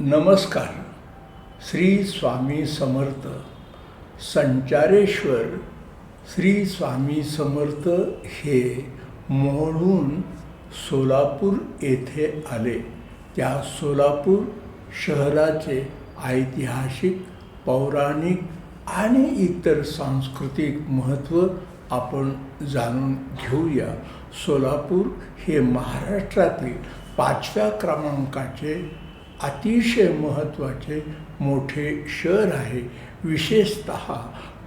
नमस्कार. श्री स्वामी समर्थ संचारेश्वर श्री स्वामी समर्थ हे मोहळून सोलापूर येथे आले. त्या सोलापूर शहराचे ऐतिहासिक पौराणिक आणि इतर सांस्कृतिक महत्त्व आपण जाणून घेऊया. सोलापूर हे महाराष्ट्रातील पाचव्या क्रमांकाचे अतिशय महत्त्वाचे मोठे शहर आहे. विशेषत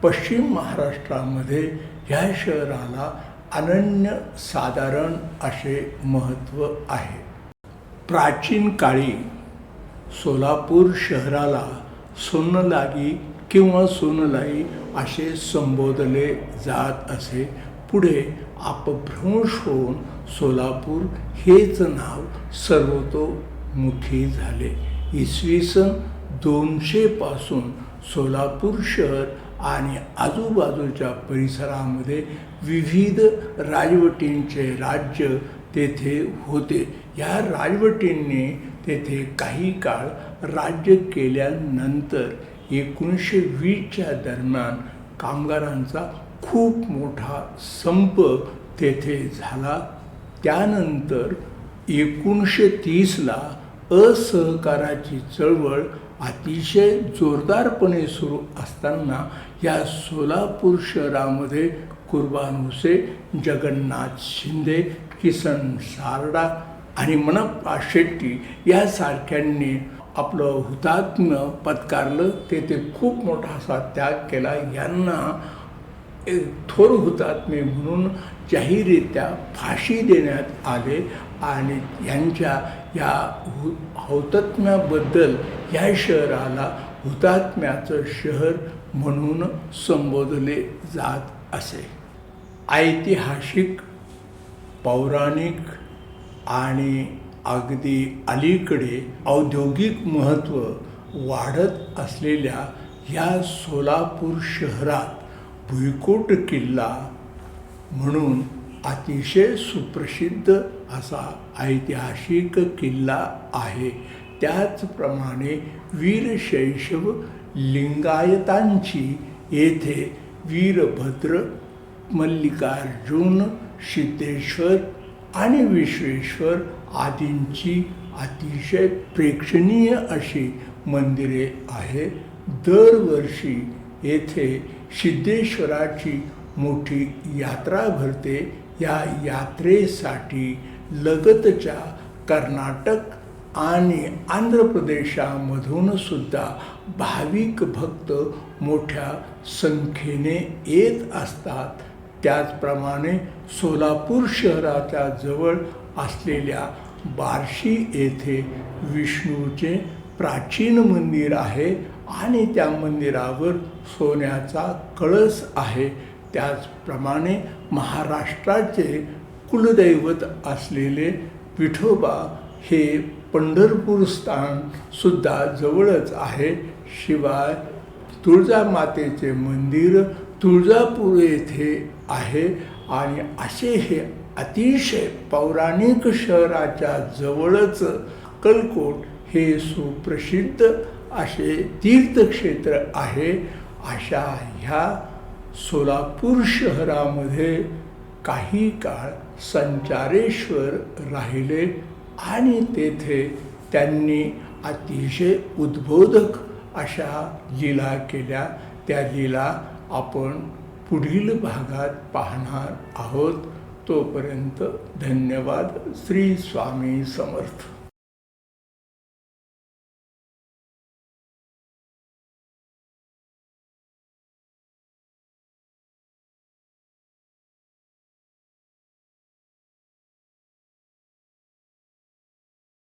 पश्चिम महाराष्ट्रामध्ये ह्या शहराला अनन्य साधारण असे महत्त्व आहे. प्राचीन काळी सोलापूर शहराला सोनलागी किंवा सोनलाई असे संबोधले जात असे. पुढे अपभ्रंश होऊन सोलापूर हेच नाव सर्वतो मुखी झाले. इसवी सन दोनशेपासून सोलापूर शहर आणि आजूबाजूच्या परिसरामध्ये विविध राजवटींचे राज्य तेथे होते. या राजवटींनी तेथे काही काळ राज्य केल्यानंतर एकोणीसशे वीसच्या दरम्यान कामगारांचा खूप मोठा संप तेथे झाला. त्यानंतर एकोणीसशे तीसला असहकाराची चळवळ अतिशय जोरदारपणे सुरू असताना या सोलापूर शहरामध्ये कुर्बान हुसेन जगन्नाथ शिंदे किसन सारडा आणि मनप्पा शेट्टी यासारख्यांनी आपलं हुतात्म्य पत्कारलं. तेथे खूप मोठा असा त्याग केला. यांना एक थोर हुतात्मे म्हणून जाहीररित्या फाशी देण्यात आले आणि यांच्या या हु हौतात्म्याबद्दल या शहराला हुतात्म्याचं शहर म्हणून संबोधले जात असे. ऐतिहासिक पौराणिक आणि अगदी अलीकडे औद्योगिक महत्त्व वाढत असलेल्या ह्या सोलापूर शहरात भुईकोट किल्ला म्हणून अतिशय सुप्रसिद्ध असा ऐतिहासिक किल्ला आहे. त्याचप्रमाणे वीरशैशव लिंगायतांची येथे वीरभद्र मल्लिकार्जुन सिद्धेश्वर आणि विश्वेश्वर आदींची अतिशय प्रेक्षणीय अशी मंदिरे आहेत. दरवर्षी येथे सिद्धेश्वराची मोठी यात्रा भरते या यात्रेसाठी लगतच्या कर्नाटक आणि आंध्र प्रदेशामधून सुद्धा भाविक भक्त मोठ्या संख्येने येत असतात. त्याचप्रमाणे सोलापूर शहराच्या जवळ असलेल्या बार्शी येथे विष्णूचे प्राचीन मंदिर आहे आणि त्या मंदिरावर सोन्याचा कळस आहे. त्याचप्रमाणे महाराष्ट्राचे कुलदैवत असलेले विठोबा हे पंढरपूर स्थानसुद्धा जवळच आहे. शिवाय तुळजामातेचे मंदिर तुळजापूर येथे आहे आणि असे हे अतिशय पौराणिक शहराच्या जवळच कलकोट हे सुप्रसिद्ध असे तीर्थक्षेत्र आहे. अशा ह्या सोलापूर शहरामध्ये काही काळ संचारेश्वर राहिले आणि तेथे त्यांनी अतिशय उद्बोधक अशा लीला केल्या. त्या लीला आपण पुढील भागात पाहणार आहोत. तोपर्यंत धन्यवाद. श्री स्वामी समर्थ.